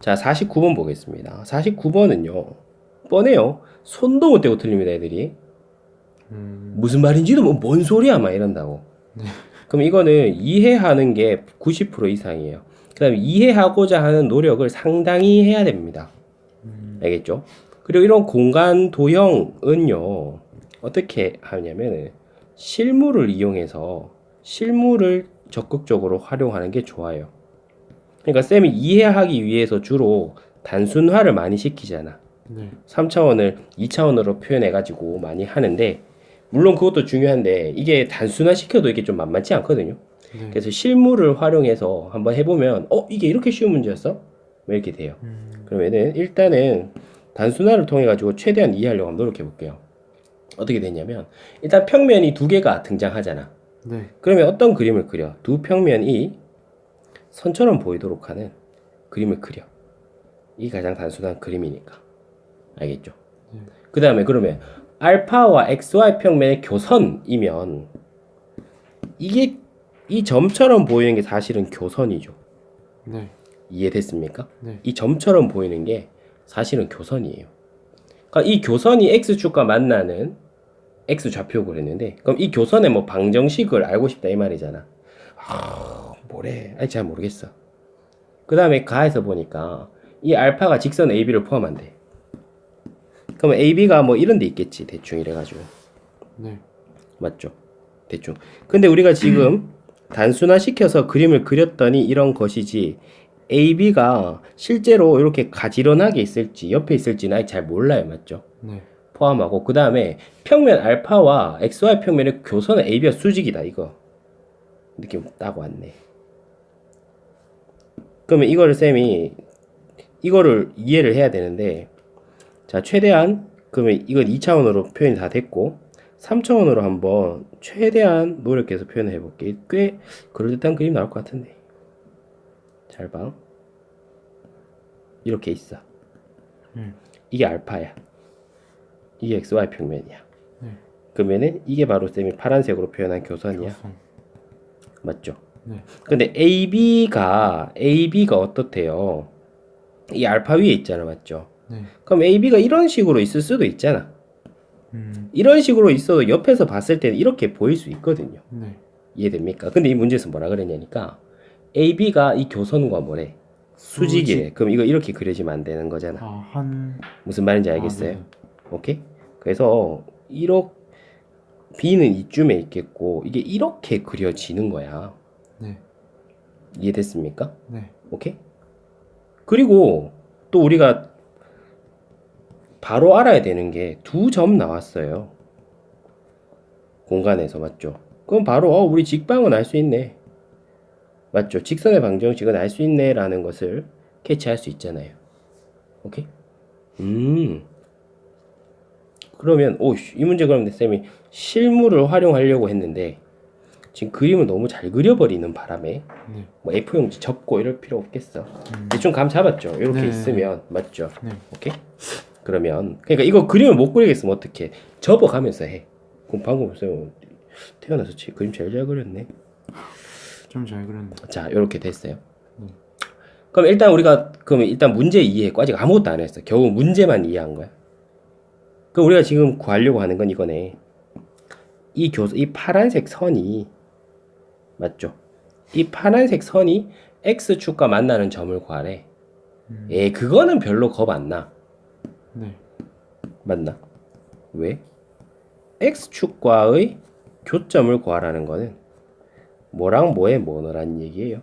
자, 49번 보겠습니다. 49번은요. 뻔해요. 손도 못 대고 틀립니다, 애들이. 음, 무슨 말인지도 뭐 뭔 소리야 막 이런다고. 그럼 이거는 이해하는 게 90% 이상이에요. 그 다음에 이해하고자 하는 노력을 상당히 해야 됩니다. 알겠죠? 그리고 이런 공간 도형은요 어떻게 하냐면은 실물을 이용해서 실물을 적극적으로 활용하는 게 좋아요. 그러니까 쌤이 이해하기 위해서 주로 단순화를 많이 시키잖아. 네. 3차원을 2차원으로 표현해가지고 많이 하는데 물론 그것도 중요한데 이게 단순화 시켜도 이게 좀 만만치 않거든요. 네. 그래서 실물을 활용해서 한번 해보면 어 이게 이렇게 쉬운 문제였어? 뭐 이렇게 돼요. 음, 그러면은 일단은 단순화를 통해 가지고 최대한 이해하려고 한번 노력해 볼게요. 어떻게 되냐면 일단 평면이 두 개가 등장하잖아. 네. 그러면 어떤 그림을 그려? 두 평면이 선처럼 보이도록 하는 그림을 그려. 이게 가장 단순한 그림이니까. 알겠죠? 네. 그 다음에 그러면 알파와 XY 평면의 교선이면 이게 이 점처럼 보이는 게 사실은 교선이죠. 네. 이해됐습니까? 네. 이 점처럼 보이는 게 사실은 교선이에요. 그러니까 이 교선이 x축과 만나는 x 좌표를 했는데 그럼 이 교선의 뭐 방정식을 알고 싶다 이 말이잖아. 아, 뭐래? 아니 잘 모르겠어. 그 다음에 가에서 보니까 이 알파가 직선 AB를 포함한대. 그럼 AB가 뭐 이런 데 있겠지 대충 이래가지고 네. 맞죠? 대충. 근데 우리가 지금 단순화 시켜서 그림을 그렸더니 이런 것이지 AB가 실제로 이렇게 가지런하게 있을지 옆에 있을지는 아직 잘 몰라요. 맞죠? 네. 포함하고 그 다음에 평면 알파와 XY 평면의 교선은 AB가 수직이다 이거 느낌 딱 왔네. 그러면 이거를 쌤이 이거를 이해를 해야 되는데 자 최대한 그러면 이건 2차원으로 표현이 다 됐고 3차원으로 한번 최대한 노력해서 표현을 해볼게. 꽤 그럴듯한 그림 나올 것 같은데. 잘 봐. 이렇게 있어. 음. 이게 알파야. 이게 XY 평면이야. 네. 그러면은 이게 바로 쌤이 파란색으로 표현한 교선이야. 교선. 맞죠? 네. 근데 AB가 AB가 어떻대요? 이 알파 위에 있잖아, 맞죠? 네. 그럼 AB가 이런 식으로 있을 수도 있잖아. 음, 이런 식으로 있어도 옆에서 봤을 때는 이렇게 보일 수 있거든요. 네. 이해됩니까? 근데 이 문제에서 뭐라 그랬냐니까 AB가 이 교선과 뭐래? 수직이래. 그럼 이거 이렇게 그려지면 안 되는 거잖아. 아, 한. 무슨 말인지 아, 알겠어요? 네. 오케이? 그래서 이렇게 B는 이쯤에 있겠고 이게 이렇게 그려지는 거야. 네. 이해됐습니까? 네. 오케이? 그리고 또 우리가 바로 알아야 되는 게 두 점 나왔어요. 공간에서 맞죠? 그럼 바로 어 우리 직방은 알 수 있네. 맞죠? 직선의 방정식은 알 수 있네라는 것을 캐치할 수 있잖아요. 오케이? 음. 그러면 오이 문제 그럼 쌤이 실물을 활용하려고 했는데 지금 그림을 너무 잘 그려버리는 바람에 네. 뭐 F 용지 접고 이럴 필요 없겠어. 대충 감 잡았죠? 이렇게 네. 있으면 맞죠? 네. 오케이? 그러면 그러니까 이거 그림을 못 그리겠으면 어떻게? 접어가면서 해. 그럼 방금 쌤 태어나서 제 그림 제일 잘 그렸네. 좀 잘 그렸네. 자, 이렇게 됐어요. 그럼 일단 우리가 그러면 일단 문제 이해했고 아직 아무것도 안 했어. 겨우 문제만 이해한 거야. 그럼 우리가 지금 구하려고 하는 건 이거네. 이 교, 이 파란색 선이 맞죠? 이 파란색 선이 x축과 만나는 점을 구하래. 예, 그거는 별로 겁 안 나. 네. 맞나? 왜? x축과의 교점을 구하라는 거는 뭐랑 뭐의 뭐너란 얘기예요.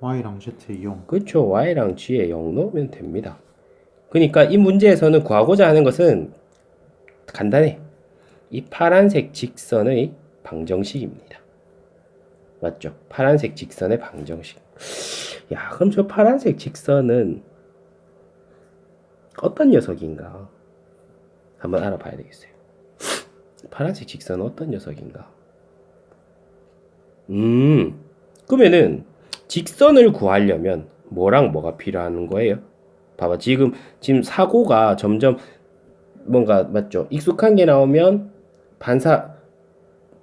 Y랑 Z 이용. 그렇죠. y랑 g에 0 넣으면 됩니다. 그러니까 이 문제에서는 구하고자 하는 것은 간단해. 이 파란색 직선의 방정식입니다. 맞죠? 파란색 직선의 방정식. 야, 그럼 저 파란색 직선은 어떤 녀석인가? 한번 알아봐야 되겠어요. 파란색 직선은 어떤 녀석인가? 음, 그러면은 직선을 구하려면 뭐랑 뭐가 필요한 거예요? 봐봐, 지금 지금 사고가 점점 뭔가 맞죠? 익숙한 게 나오면 반사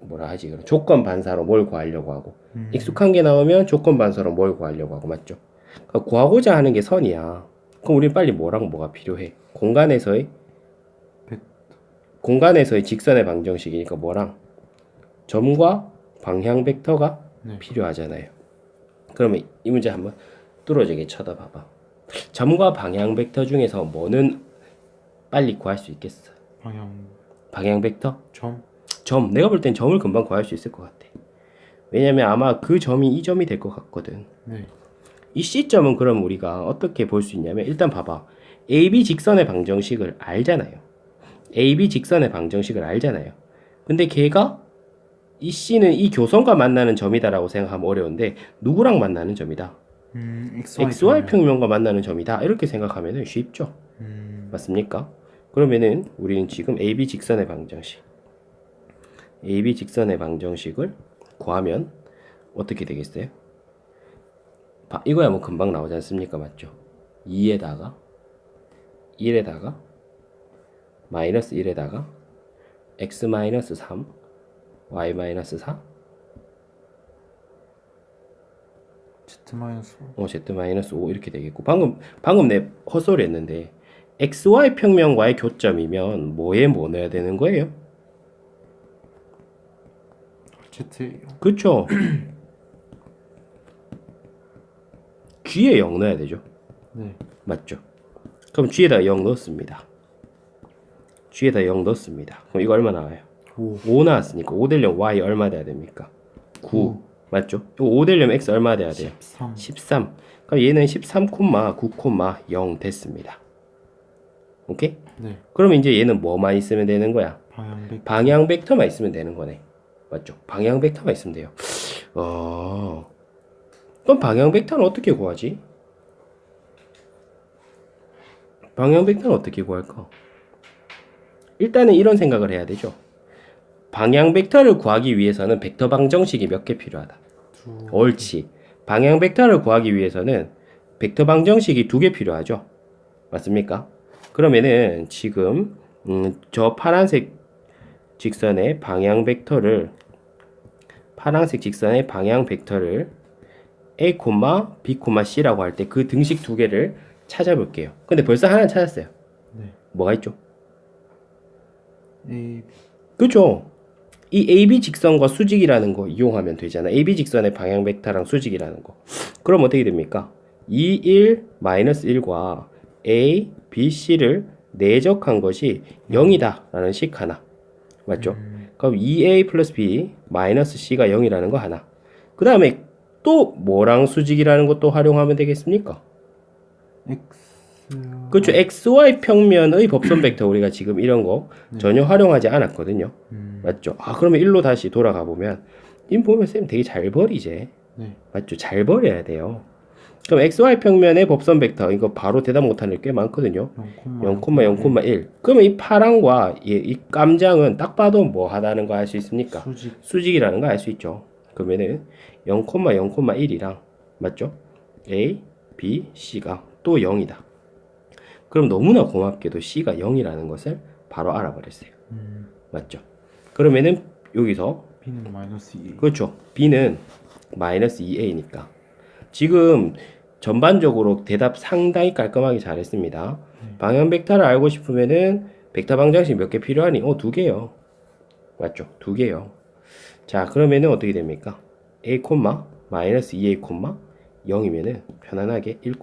뭐라 하지? 그럼 조건 반사로 뭘 구하려고 하고 익숙한 게 나오면 조건 반사로 뭘 구하려고 하고 맞죠? 그러니까 구하고자 하는 게 선이야. 그럼 우리 빨리 뭐랑 뭐가 필요해? 공간에서의 벡- 공간에서의 직선의 방정식이니까 뭐랑 점과 방향 벡터가 네. 필요하잖아요. 그러면 이 문제 한번 뚫어지게 쳐다봐봐. 점과 방향 벡터 중에서 뭐는 빨리 구할 수 있겠어? 방향 방향 벡터? 점. 점. 내가 볼 땐 점을 금방 구할 수 있을 것 같아. 왜냐면 아마 그 점이 이 점이 될 것 같거든. 네. 이 C점은 그럼 우리가 어떻게 볼 수 있냐면 일단 봐봐. AB 직선의 방정식을 알잖아요. AB 직선의 방정식을 알잖아요. 근데 걔가 이 C는 이 교선과 만나는 점이다라고 생각하면 어려운데 누구랑 만나는 점이다. 음, XY, XY 평면과 만나는 점이다. 이렇게 생각하면 쉽죠. 음, 맞습니까? 그러면은 우리는 지금 AB 직선의 방정식 AB 직선의 방정식을 구하면 어떻게 되겠어요? 바- 이거야 뭐 금방 나오지 않습니까? 맞죠? 2에다가 1에다가 마이너스 1에다가 x 마이너스 3 y 마이너스 4 Z 마이너스 어, z 마이너스 5 이렇게 되겠고 방금 방금 내 헛소리 했는데 xy 평면과의 교점이면 뭐에 뭐 넣어야 되는 거예요? Z 그쵸? G에 0 넣어야 되죠. 네. 맞죠? 그럼 G에다 0 넣었습니다. G에다 0 넣었습니다. 그럼 이거 얼마 나와요? 5 5 나왔으니까 5 되려면 Y 얼마 돼야 됩니까? 9. 맞죠? 이거 5 되려면 X 얼마 돼야 돼요? 13 13. 그럼 얘는 13, 9, 0 됐습니다. 오케이? 네. 그러면 이제 얘는 뭐만 있으면 되는 거야? 방향 벡 방향 벡터만 있으면 되는 거네. 맞죠? 방향 벡터만 있으면 돼요. 어. 그럼 방향 벡터는 어떻게 구하지? 방향 벡터는 어떻게 구할까? 일단은 이런 생각을 해야 되죠. 방향 벡터를 구하기 위해서는 벡터 방정식이 몇 개 필요하다. 두 옳지. 방향 벡터를 구하기 위해서는 벡터 방정식이 두 개 필요하죠. 맞습니까? 그러면은 지금 음, 저 파란색 직선의 방향 벡터를 파란색 직선의 방향 벡터를 a, b, c라고 할 때 그 등식 두 개를 찾아볼게요. 근데 벌써 하나 찾았어요. 네. 뭐가 있죠? A 그죠? 이 AB 직선과 수직이라는 거 이용하면 되잖아. AB 직선의 방향 벡터랑 수직이라는 거. 그럼 어떻게 됩니까? 2, 1, 마이너스 1과 A, B, C를 내적한 것이 0이다 라는 식 하나. 맞죠? 그럼 2A 플러스 B 마이너스 C가 0이라는 거 하나. 그 다음에 또 뭐랑 수직이라는 것도 활용하면 되겠습니까? X 그렇죠. XY 평면의 법선 벡터 우리가 지금 이런 거 전혀 활용하지 않았거든요. 음, 맞죠? 아 그러면 일로 다시 돌아가 보면 임 보면 쌤 되게 잘 버리지. 네. 맞죠? 잘 버려야 돼요. 그럼 XY 평면의 법선 벡터 이거 바로 대답 못하는 게 꽤 많거든요. 0,0,1. 그러면 이 파랑과 이, 이 깜장은 딱 봐도 뭐 하다는 거 알 수 있습니까? 수직 수직이라는 거 알 수 있죠. 그러면은 0,0,1이랑 맞죠? A, B, C가 또 0이다. 그럼 너무나 고맙게도 C가 0이라는 것을 바로 알아버렸어요. 음, 맞죠? 그러면은 여기서 B는 마이너스 2 그렇죠. B는 마이너스 2A니까 지금 전반적으로 대답 상당히 깔끔하게 잘했습니다. 방향 벡터를 알고 싶으면은 벡터 방정식 몇 개 필요하니? 어, 두 개요. 맞죠? 두 개요. 자, 그러면은 어떻게 됩니까? A, 마이너스 2A, 0이면은 편안하게 1,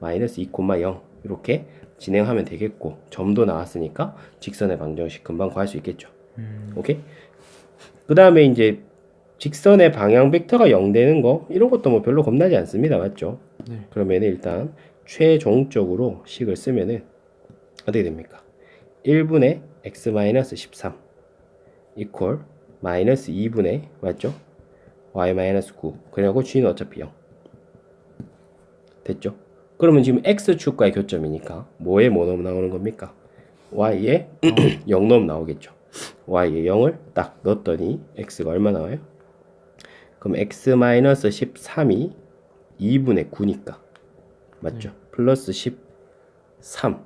마이너스 2, 0 이렇게 진행하면 되겠고 점도 나왔으니까 직선의 방정식 금방 구할 수 있겠죠. 음, 오케이? 그 다음에 이제 직선의 방향 벡터가 0 되는 거 이런 것도 뭐 별로 겁나지 않습니다. 맞죠? 네. 그러면 일단 최종적으로 식을 쓰면은 어떻게 됩니까? 1분의 x-13 이퀄 마이너스 2분의 맞죠? y-9 그리고 g는 어차피 0 됐죠? 그러면 지금 x축과의 교점이니까 뭐에 뭐 넣으면 나오는 겁니까? y에 0 넣으면 나오겠죠. y에 0을 딱 넣었더니 x가 얼마 나와요? 그럼 x-13이 2분의 9니까 맞죠? 플러스 13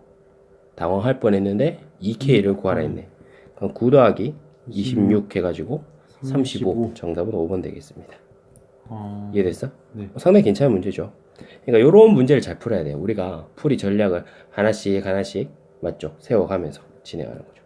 당황할 뻔했는데 2k를 구하라 했네. 그럼 9 더하기 26 해가지고 35 정답은 5번 되겠습니다. 어, 이해됐어? 네. 어, 상당히 괜찮은 문제죠. 그러니까 이런 문제를 잘 풀어야 돼요. 우리가 풀이 전략을 하나씩 하나씩 맞죠? 세워가면서 진행하는 거죠.